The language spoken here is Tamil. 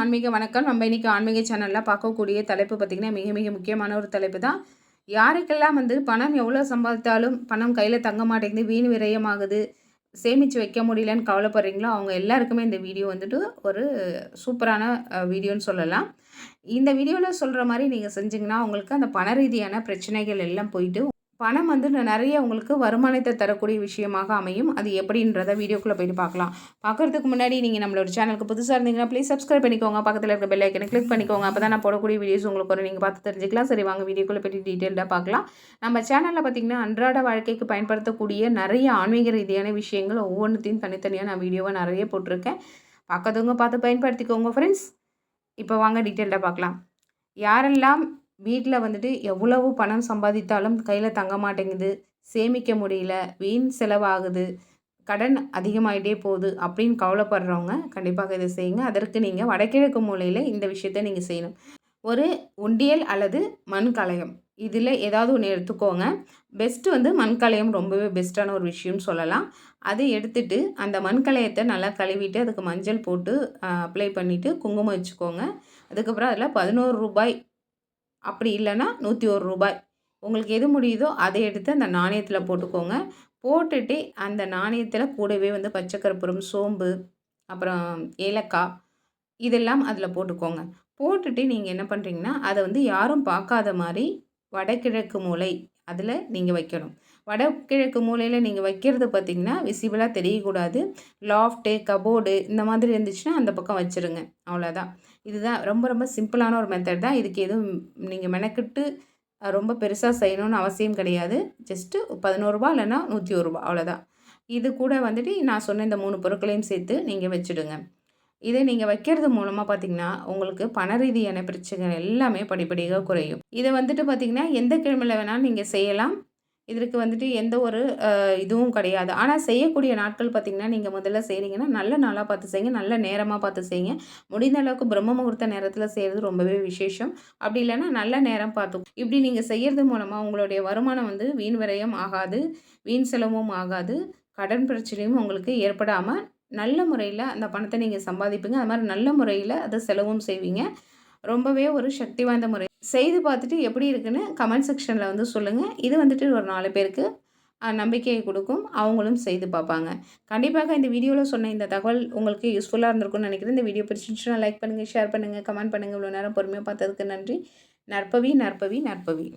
ஆன்மீக வணக்கம். நம்ம இன்றைக்கி ஆன்மீக சேனலில் பார்க்கக்கூடிய தலைப்பு பார்த்திங்கன்னா மிக மிக முக்கியமான ஒரு தலைப்பு தான். யாருக்கெல்லாம் வந்து பணம் எவ்வளோ சம்பாதித்தாலும் பணம் கையில் தங்க மாட்டேங்குது வீண் விரயமாகுது சேமித்து வைக்க முடியலன்னு கவலைப்படுறீங்களோ அவங்க எல்லாருக்குமே இந்த வீடியோ வந்துட்டு ஒரு சூப்பரான வீடியோன்னு சொல்லலாம். இந்த வீடியோவில் சொல்கிற மாதிரி நீங்கள் செஞ்சிங்கன்னா உங்களுக்கு அந்த பண ரீதியான பிரச்சனைகள் எல்லாம் போயிட்டு பணம் வந்து நிறைய உங்களுக்கு வருமானத்தை தரக்கூடிய விஷயமாக அமையும். அது எப்படின்றத வீடியோக்குள்ளே போயிட்டு பார்க்கலாம். பார்க்குறதுக்கு முன்னாடி நீங்கள் நம்மளோட சேனலுக்கு புதுசாக இருந்தீங்கன்னா ப்ளீஸ் சப்ஸ்கிரைப் பண்ணிக்கோங்க. பக்கத்தில் இருக்க பெல் ஐக்கனை கிளிக் பண்ணிக்கோங்க. அப்போ தான் நான் போடக்கூடிய வீடியோஸ் உங்களுக்கு ஒரு நீங்கள் பார்த்து தெரிஞ்சுக்கலாம். சரி வாங்க வீடியோக்குள்ளே போய்ட்டு டீட்டெயிலாக பார்க்கலாம். நம்ம சேனலில் பார்த்திங்கன்னா அன்றாட வாழ்க்கைக்கு பயன்படுத்தக்கூடிய நிறைய ஆன்மீக ரீதியான விஷயங்கள் ஒவ்வொன்றுத்தையும் தனித்தனியாக நான் வீடியோவை நிறைய போட்டிருக்கேன். பார்க்காதவங்க பார்த்து பயன்படுத்திக்கோங்க ஃப்ரெண்ட்ஸ் இப்போ வாங்க டீட்டெயிலாக பார்க்கலாம். யாரெல்லாம் வீட்டில் வந்துட்டு எவ்வளவு பணம் சம்பாதித்தாலும் கையில் தங்க மாட்டேங்குது. சேமிக்க முடியல. வீண் செலவாகுது. கடன் அதிகமாகிட்டே போகுது அப்படின்னு கவலைப்படுறவங்க கண்டிப்பாக இதை செய்யுங்க. அதற்கு நீங்கள் வடகிழக்கு மூலையில் இந்த விஷயத்த நீங்கள் செய்யணும். ஒரு உண்டியல் அல்லது மண் கலையம். இதில் ஏதாவது ஒன்று எடுத்துக்கோங்க. பெஸ்ட்டு வந்து மண் கலையம் ரொம்பவே பெஸ்ட்டான ஒரு விஷயம்னு சொல்லலாம். அதை எடுத்துட்டு அந்த மண் கலையத்தை நல்லா கழுவிட்டு அதுக்கு மஞ்சள் போட்டு அப்ளை பண்ணிவிட்டு குங்குமம் வச்சுக்கோங்க. அதுக்கப்புறம் அதில் பதினோரு ரூபாய் அப்படி இல்லைன்னா நூற்றி ஒரு ரூபாய். உங்களுக்கு எது முடியுதோ அதை எடுத்து அந்த நாணயத்தில் போட்டுக்கோங்க. போட்டுட்டு அந்த நாணயத்தில் கூடவே வந்து பச்சை சோம்பு அப்புறம் ஏலக்காய் இதெல்லாம் அதில் போட்டுக்கோங்க. போட்டுட்டு நீங்கள் என்ன பண்ணுறீங்கன்னா அதை வந்து யாரும் பார்க்காத மாதிரி வடகிழக்கு மூலை அதில் நீங்கள் வைக்கணும். வடகிழக்கு மூலையில் நீங்கள் வைக்கிறது பார்த்திங்கன்னா விசிபிளாக தெரியக்கூடாது. லாஃப்ட்டு கபோர்டு இந்த மாதிரி இருந்துச்சுன்னா அந்த பக்கம் வச்சுருங்க. அவ்வளோதான் இதுதான் ரொம்ப ரொம்ப சிம்பிளான ஒரு மெத்தட் தான். இதுக்கு எதுவும் நீங்கள் மெனக்கிட்டு ரொம்ப பெருசாக செய்யணும்னு அவசியம் கிடையாது. ஜஸ்ட்டு பதினோருபா இல்லைன்னா நூற்றி ஒரு ரூபா அவ்வளோதான் இது கூட வந்துட்டு நான் சொன்ன இந்த மூணு பொருட்களையும் சேர்த்து நீங்கள் வச்சுடுங்க. இதை நீங்கள் வைக்கிறது மூலமாக பார்த்தீங்கன்னா உங்களுக்கு பண ரீதியான பிரச்சனைகள் எல்லாமே படிப்படியாக குறையும். இதை வந்துட்டு பார்த்திங்கன்னா எந்த கிழமையில் வேணாலும் நீங்கள் செய்யலாம். இதற்கு வந்துட்டு எந்த ஒரு இதுவும் கிடையாது. ஆனால் செய்யக்கூடிய நாட்கள் பார்த்திங்கன்னா நீங்கள் முதல்ல செய்கிறீங்கன்னா நல்ல நாளாக பார்த்து செய்யுங்க. நல்ல நேரமாக பார்த்து செய்யுங்க. முடிந்த அளவுக்கு பிரம்ம முகூர்த்த நேரத்தில் செய்கிறது ரொம்பவே விசேஷம். அப்படி இல்லைன்னா நல்ல நேரம் பார்த்து இப்படி நீங்கள் செய்கிறது மூலமாக உங்களுடைய வருமானம் வந்து வீண் விரயம் ஆகாது வீண் செலவும் ஆகாது. கடன் பிரச்சனையும் உங்களுக்கு ஏற்படாமல் நல்ல முறையில் அந்த பணத்தை நீங்கள் சம்பாதிப்பீங்க. அது மாதிரி நல்ல முறையில் அதை செலவும் செய்வீங்க. ரொம்பவே ஒரு சக்தி வாய்ந்த முறை. செய்து பார்த்துட்டு எப்படி இருக்குன்னு கமெண்ட் செக்ஷனில் வந்து சொல்லுங்கள் இது வந்துட்டு ஒரு நாலு பேருக்கு நம்பிக்கையை கொடுக்கும். அவங்களும் செய்து பார்ப்பாங்க. கண்டிப்பாக இந்த வீடியோவில் சொன்ன இந்த தகவல் உங்களுக்கு யூஸ்ஃபுல்லாக இருந்திருக்கும்னு நினைக்கிறேன். இந்த வீடியோ பிடிச்சிருச்சுன்னா லைக் பண்ணுங்கள் ஷேர் பண்ணுங்கள் கமெண்ட் பண்ணுங்கள் இவ்வளோ நேரம் பொறுமையாக பார்த்ததுக்கு நன்றி. நற்பவி நற்பவி நற்பவி.